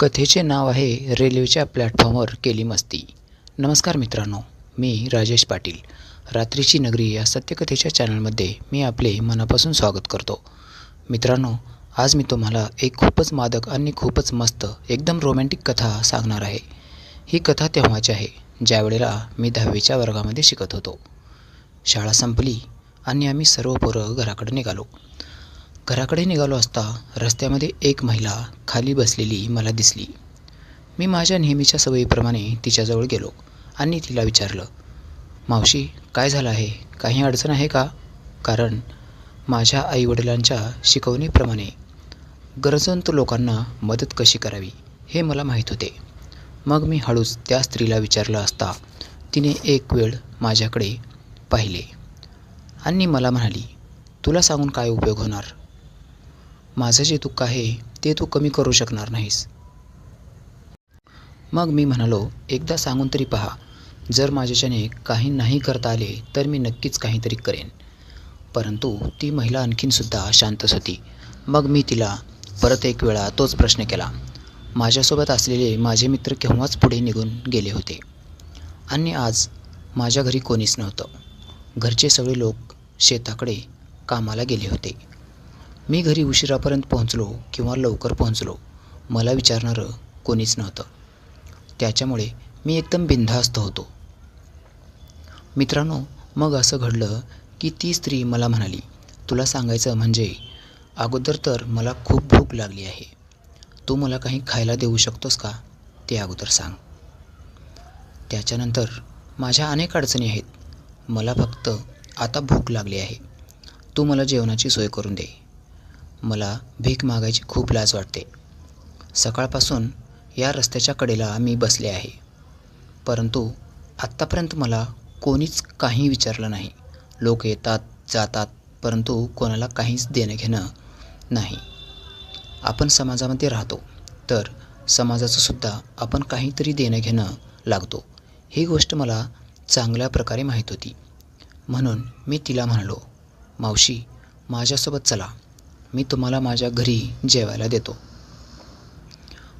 कथेचे नाव आहे रेल्वेच्या प्लॅटफॉर्मवर केली मस्ती. नमस्कार मित्रांनो मी राजेश पाटील. रात्रीची नगरी या सत्यकथेच्या चॅनलमध्ये मी आपले मनापासून स्वागत करतो. मित्रांनो आज मी तुम्हाला एक खूपच मादक आणि खूपच मस्त एकदम रोमॅन्टिक कथा सांगणार आहे. ही कथा तेव्हाची आहे ज्यावेळेला मी दहावीच्या वर्गामध्ये शिकत होतो. शाळा संपली आणि आम्ही सर्व पोरं घराकडे निघालो. घराकडे निघालो असता रस्त्यामध्ये एक महिला खाली बसलेली मला दिसली. मी माझ्या नेहमीच्या सवयीप्रमाणे तिच्याजवळ गेलो आणि तिला विचारलं मावशी काय झालं आहे? काही अडचण आहे का? कारण माझ्या आईवडिलांच्या शिकवणीप्रमाणे गरजवंत लोकांना मदत कशी करावी हे मला माहीत होते. मग मी हळूच त्या स्त्रीला विचारलं असता तिने एक वेळ माझ्याकडे पाहिले आणि मला म्हणाली तुला सांगून काय उपयोग होणार? माझं जे दुःख आहे ते तू कमी करू शकणार नाहीस. मग मी म्हणालो एकदा सांगून तरी पहा. जर माझ्याच्याने काही नाही करता आले तर मी नक्कीच काहीतरी करेन. परंतु ती महिला आणखीनसुद्धा शांतच होती. मग मी तिला परत एक वेळा तोच प्रश्न केला. माझ्यासोबत असलेले माझे मित्र केव्हाच पुढे निघून गेले होते? आणि आज माझ्या घरी कोणीच नव्हतं. घरचे सगळे लोक शेताकडे कामाला गेले होते. मी घरी उशिरापर्यंत पोहोचलो किंवा लवकर पोहोचलो मला विचारणारं कोणीच नव्हतं. त्याच्यामुळे मी एकदम बिनधास्त होतो. मित्रांनो मग असं घडलं की ती स्त्री मला म्हणाली तुला सांगायचं म्हणजे अगोदर तर मला खूप भूक लागली आहे. तू मला काही खायला देऊ शकतोस का? ते अगोदर सांग. त्याच्यानंतर माझ्या अनेक अडचणी आहेत. मला फक्त आता भूक लागली आहे. तू मला जेवणाची सोय करून दे. मला भीक मागायची खूप लाज वाटते. सकाळपासून या रस्त्याच्या कडेला मी बसले आहे. परंतु आत्तापर्यंत मला कोणीच काही विचारलं नाही. लोक येतात जातात परंतु कोणाला काहीच देणं घेणं नाही. आपण समाजामध्ये राहतो तर समाजाचं सुद्धा आपण काहीतरी देणं घेणं लागतो. ही गोष्ट मला चांगल्या प्रकारे माहीत होती. म्हणून मी तिला म्हणालो मावशी माझ्यासोबत चला. मी तुम्हाला माझ्या घरी जेवायला देतो.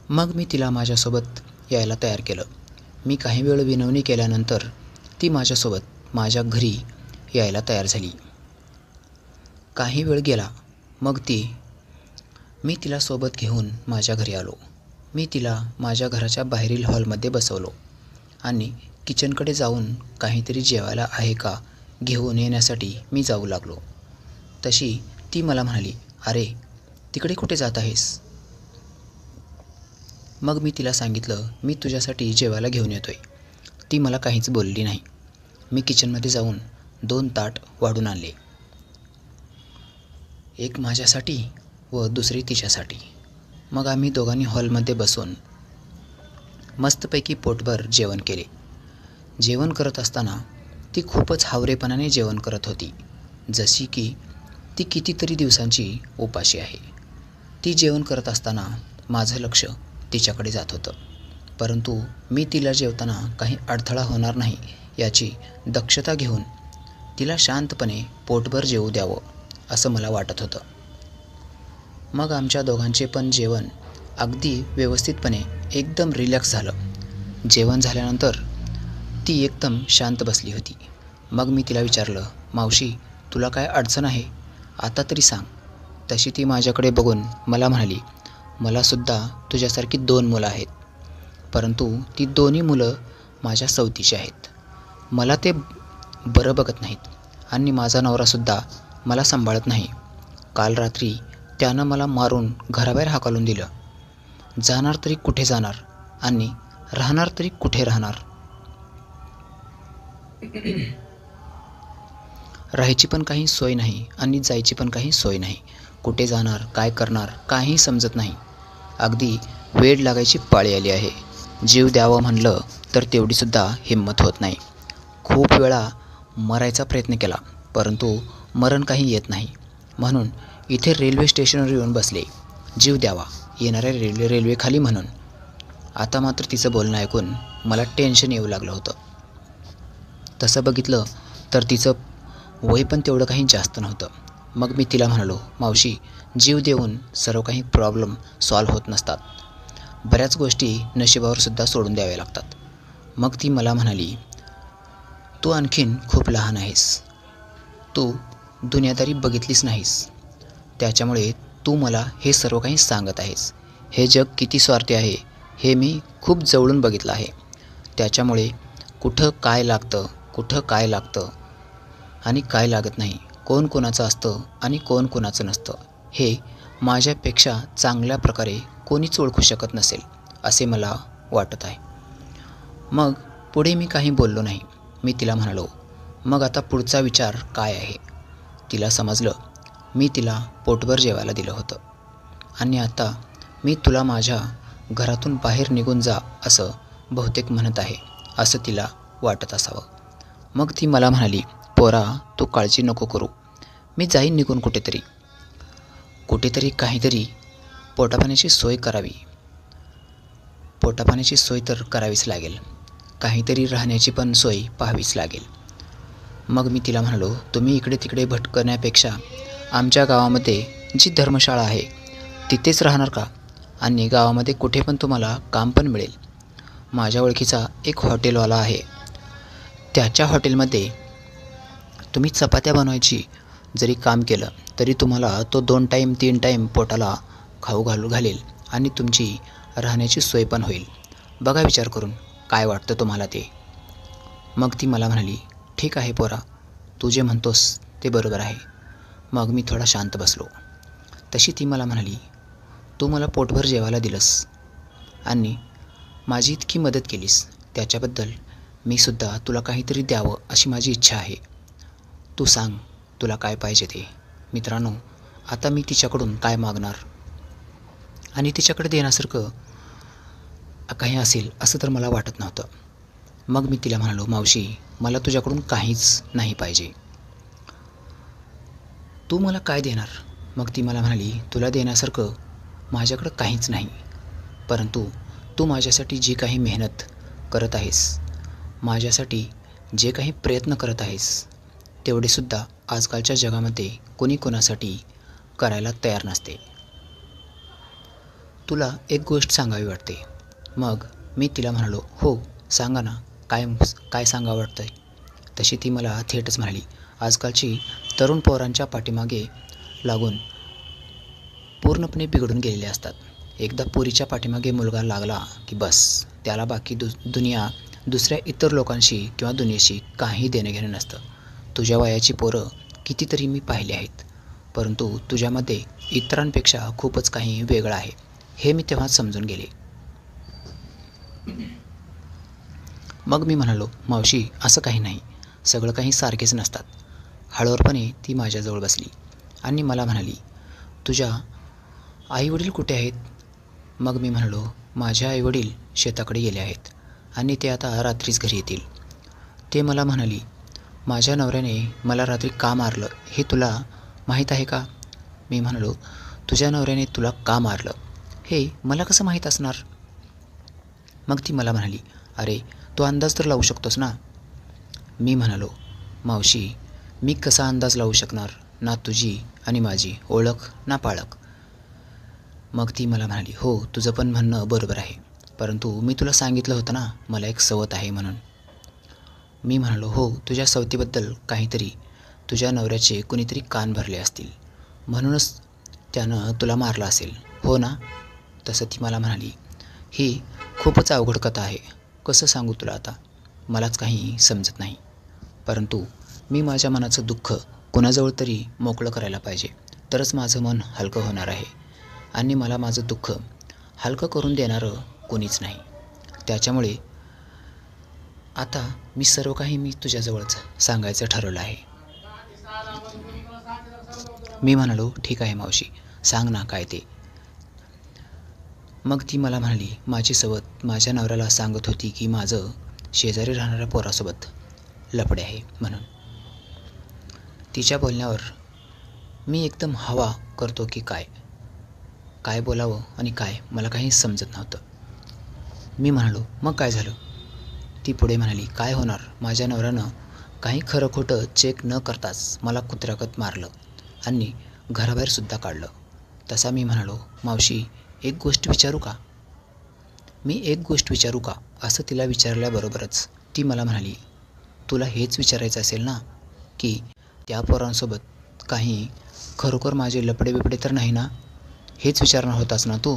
मग मी तिला माझ्यासोबत यायला तयार केलं. मी काही वेळ विनवणी केल्यानंतर ती माझ्यासोबत माझ्या घरी यायला तयार झाली. काही वेळ गेला मग ती मी तिला सोबत घेऊन माझ्या घरी आलो. मी तिला माझ्या घराच्या बाहेरील हॉलमध्ये बसवलो. आणि किचनकडे जाऊन काहीतरी जेवायला आहे का घेऊन येण्यासाठी मी जाऊ लागलो. तशी ती मला म्हणाली अरे तिकडे कुठे जात आहेस? मग मी तिला सांगितलं मी तुझ्यासाठी जेवायला घेऊन येतोय. ती मला काहीच बोलली नाही. मी किचनमध्ये जाऊन दोन ताट वाढून आणले. एक माझ्यासाठी व दुसरी तिच्यासाठी. मग आम्ही दोघांनी हॉलमध्ये बसून मस्तपैकी पोटभर जेवण केले. जेवण करत असताना ती खूपच हावरेपणाने जेवण करत होती जशी की ती कितीतरी दिवसांची उपाशी आहे. ती जेवण करत असताना माझं लक्ष तिच्याकडे जात होतं. परंतु मी तिला जेवताना काही अडथळा होणार नाही याची दक्षता घेऊन तिला शांतपणे पोटभर जेवू द्यावं असं मला वाटत होतं. मग आमच्या दोघांचे पण जेवण अगदी व्यवस्थितपणे एकदम रिलॅक्स झालं. जेवण झाल्यानंतर ती एकदम शांत बसली होती. मग मी तिला विचारलं मावशी तुला काय अडचण आहे? आता तरी सांग. तशी ती माझ्याकडे बघून मला म्हणाली मलासुद्धा तुझ्यासारखी दोन मुलं आहेत. परंतु ती दोन्ही मुलं माझ्या सवतीची आहेत. मला ते बरं बघत नाहीत आणि माझा नवरासुद्धा मला सांभाळत नाही. काल रात्री त्यानं मला मारून घराबाहेर हाकालून दिलं. जाणार तरी कुठे जाणार आणि राहणार तरी कुठे राहणार? राहायची पण काही सोय नाही आणि जायची पण काही सोय नाही. कुठे जाणार काय करणार काही समजत नाही. अगदी वेळ लागायची पाळी आली आहे. जीव द्यावं म्हणलं तर तेवढीसुद्धा हिंमत होत नाही. खूप वेळा मरायचा प्रयत्न केला परंतु मरण काही येत नाही. म्हणून इथे रेल्वे स्टेशनवर येऊन बसले. जीव द्यावा येणाऱ्या रेल्वे रेल्वेखाली म्हणून. आता मात्र तिचं बोलणं ऐकून मला टेन्शन येऊ लागलं होतं. तसं बघितलं तर तिचं वय पण तेवढं काही जास्त नव्हतं. मग मी तिला म्हणालो मावशी जीव देऊन सर्व काही प्रॉब्लेम सॉल्व्ह होत नसतात. बऱ्याच गोष्टी नशिबावरसुद्धा सोडून द्याव्या लागतात. मग ती मला म्हणाली तू आणखीन खूप लहान आहेस. तू दुनियादारी बघितलीच नाहीस. त्याच्यामुळे तू मला हे सर्व काही सांगत आहेस. हे जग किती स्वार्थी आहे हे मी खूप जवळून बघितलं आहे. त्याच्यामुळे कुठं काय लागतं कुठं काय लागतं आणि काय लागत नाही. कोण कोणाचं असतं आणि कोण कोणाचं नसतं. हे माझ्यापेक्षा चांगल्या प्रकारे कोणीच ओळखू शकत नसेल असे मला वाटत आहे. मग पुढे मी काही बोललो नाही. मी तिला म्हणालो मग आता पुढचा विचार काय आहे? तिला समजलं. मी तिला पोटभर जेवायला दिलं होतं. आणि आता मी तुला माझ्या घरातून बाहेर निघून जा असं बहुतेक म्हणत आहे असं तिला वाटत असावं. मग ती मला म्हणाली पोरा तू काळजी नको करू. मी जाईन निघून कुठेतरी. कुठेतरी काहीतरी पोटापाण्याची सोय करावी. पोटापाण्याची सोय तर करावीच लागेल. काहीतरी राहण्याची पण सोय पाहावीच लागेल. मग मी तिला म्हणालो तुम्ही इकडे तिकडे भटकण्यापेक्षा आमच्या गावामध्ये जी धर्मशाळा आहे तिथेच राहणार का? आणि गावामध्ये कुठे पण तुम्हाला काम पण मिळेल. माझ्या ओळखीचा एक हॉटेलवाला आहे. त्याच्या हॉटेलमध्ये तुम्ही चपात्या बनवायची. जरी काम केलं तरी तुम्हाला तो दोन टाईम तीन टाईम पोटाला खाऊ घालू घालेल आणि तुमची राहण्याची सोय पण होईल. बघा विचार करून काय वाटतं तुम्हाला ते? मग ती मला म्हणाली ठीक आहे पोरा तू जे म्हणतोस ते बरोबर आहे. मग मी थोडा शांत बसलो. तशी ती मला म्हणाली तू मला पोटभर जेवायला दिलंस आणि माझी इतकी मदत केलीस त्याच्याबद्दल मी सुद्धा तुला काहीतरी द्यावं अशी माझी इच्छा आहे. तू सांग तुला काय पाहिजे ते. मित्रांनो आता मी तिच्याकडून काय मागणार? आणि तिच्याकडे देण्यासारखं काही असेल असं तर मला वाटत नव्हतं. मग मी तिला म्हणालो मावशी मला तुझ्याकडून काहीच नाही पाहिजे. तू मला काय देणार? मग ती मला म्हणाली तुला देण्यासारखं माझ्याकडं काहीच नाही. परंतु तू माझ्यासाठी जी काही मेहनत करत आहेस माझ्यासाठी जे काही प्रयत्न करत आहेस तेवढेसुद्धा आजकालच्या जगामध्ये कोणी कोणासाठी करायला तयार नसते. तुला एक गोष्ट सांगावी वाटते. मग मी तिला म्हणालो हो सांगा ना काय काय सांगावं वाटतं आहे तशी ती मला थेटच म्हणाली. आजकालची तरुण पोरांच्या पाठीमागे लागून पूर्णपणे बिघडून गेलेले असतात. एकदा पुरीच्या पाठीमागे मुलगा लागला की बस त्याला बाकी दु दुनिया दुसऱ्या इतर लोकांशी किंवा दुनियेशी काही देणं घेणं नसतं. तुझ्या वयाची पोरं कितीतरी मी पाहिली आहेत. परंतु तुझ्यामध्ये इतरांपेक्षा खूपच काही वेगळं आहे हे मी तेव्हाच समजून गेले. मग मी म्हणालो मावशी असं काही नाही. सगळं काही सारखेच नसतात. हळूवारपणे ती माझ्याजवळ बसली आणि मला म्हणाली तुझ्या आईवडील कुठे आहेत? मग मी म्हणालो माझे आईवडील शेताकडे गेले आहेत आणि ते आता रात्रीच घरी येतील. ते मला म्हणाली माझ्या नवऱ्याने मला रात्री का मारलं हे तुला माहीत आहे का? मी म्हणालो तुझ्या नवऱ्याने तुला का मारलं? हे मला कसं माहीत असणार? मग ती मला म्हणाली अरे तू अंदाज तर लावू शकतोस ना? मी म्हणालो मावशी मी कसा अंदाज लावू शकणार? ना तुझी आणि माझी ओळख ना पाळख. मग ती मला म्हणाली हो तुझं पण म्हणणं बरोबर आहे. परंतु मी तुला सांगितलं होतं ना मला एक सवत आहे म्हणून. मी म्हणालो हो तुझ्या सवतीबद्दल काहीतरी तुझ्या नवऱ्याचे कुणीतरी कान भरले असतील. म्हणूनच त्यानं तुला मारलं असेल. हो ना? तसं ती मला म्हणाली. ही खूपच अवघड कथा आहे. कसं सांगू तुला आता? मलाच काही समजत नाही. परंतु मी माझ्या मनाचं दुःख कुणाजवळ तरी मोकळं करायला पाहिजे. तरच माझं मन हलकं होणार आहे. आणि मला माझं दुःख हलकं करून देणारं कोणीच नाही. त्याच्यामुळे आता मी सर्व काही मी तुझ्याजवळच सांगायचं ठरवलं आहे. मी म्हणालो ठीक आहे मावशी सांग ना काय ते. मग ती मला म्हणाली माझी सवत माझ्या नवऱ्याला सांगत होती की माझं शेजारी राहणाऱ्या पोरासोबत लपडे आहे म्हणून. तिच्या बोलण्यावर मी एकदम हवा करतो की काय काय बोलावं आणि काय मला काही समजत नव्हतं. मी म्हणालो मग काय झालं? ती पुढे म्हणाली काय होणार? माझ्या नवऱ्यानं काही खरं खोटं चेक न करताच मला कुत्र्याकत मारलं आणि घराबाहेरसुद्धा काढलं. तसा मी म्हणालो मावशी एक गोष्ट विचारू का? मी एक गोष्ट विचारू का? असं तिला विचारल्याबरोबरच ती मला म्हणाली तुला हेच विचारायचं असेल ना की त्या पोरांसोबत काही खरोखर माझे लपडे बिपडे तर नाही ना? हेच विचारणार होतास ना तू?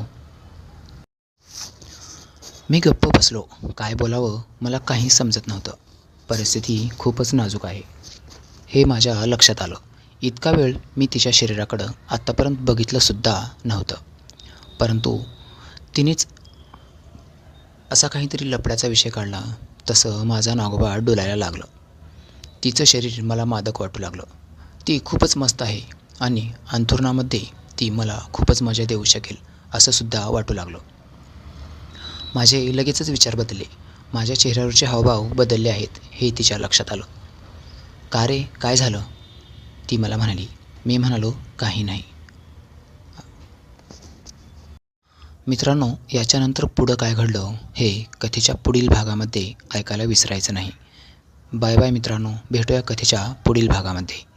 मी गप्प बसलो. काय बोलावं मला काही समजत नव्हतं. परिस्थिती खूपच नाजूक आहे. हे माझ्या लक्षात आलं. इतका वेळ मी तिच्या शरीराकडं आत्तापर्यंत बघितलंसुद्धा नव्हतं. परंतु तिनेच असा काहीतरी लपड्याचा विषय काढला तसं माझा नागोबा डोलायला लागलं. तिचं शरीर मला मादक वाटू लागलं. ती खूपच मस्त आहे आणि अंथुरणामध्ये ती मला खूपच मजा देऊ शकेल असंसुद्धा वाटू लागलं. माझे लगेचच विचार बदलले. माझ्या चेहऱ्यावरचे हावभाव बदलले आहेत हे तिच्या लक्षात आलं. का रे? काय झालं? ती मला म्हणाली. मी म्हणालो काही नाही. मित्रांनो याच्यानंतर पुढं काय घडलं हे कथेच्या पुढील भागामध्ये ऐकायला विसरायचं नाही. बाय बाय मित्रांनो भेटूया कथेच्या पुढील भागामध्ये.